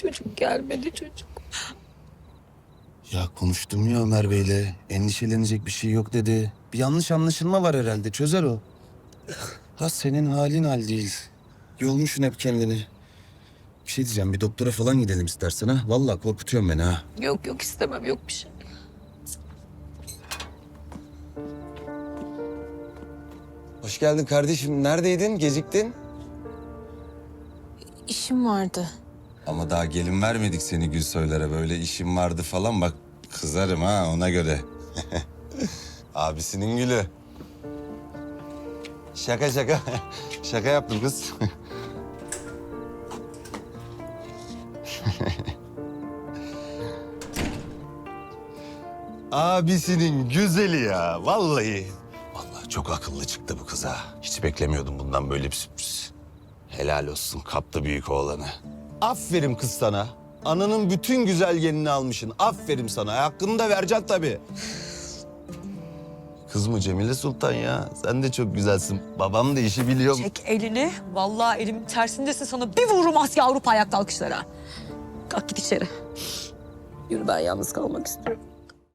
Çocuk gelmedi çocuk. Ya konuştum ya Ömer Bey'le. Endişelenecek bir şey yok dedi. Bir yanlış anlaşılma var herhalde. Çözer o. Ha senin halin hal değil. Yolmuşsun hep kendini. Bir şey diyeceğim. Bir doktora falan gidelim istersen ha. Vallahi korkutuyorsun beni ha. Yok yok istemem yok bir şey. Hoş geldin kardeşim. Neredeydin? Geciktin. İşim vardı. Ama daha gelin vermedik seni Gülsoylara. Böyle işim vardı falan bak kızarım ha ona göre. Abisinin gülü. Şaka şaka. şaka yaptım kız. Abisinin güzeli ya vallahi. Vallahi çok akıllı çıktı bu kıza. Hiç beklemiyordum bundan böyle bir sürpriz. Helal olsun kaptı büyük oğlanı. Aferin kız sana. Ananın bütün güzel genini almışsın. Aferin sana. Hakkını da vereceksin tabii. Kız mı Cemile Sultan ya? Sen de çok güzelsin. Babam da işi biliyor. Çek elini. Vallahi elimin tersindesin sana bir vururum Asya Avrupa ayakta alkışlara. Kalk git içeri. Yürü ben yalnız kalmak istiyorum.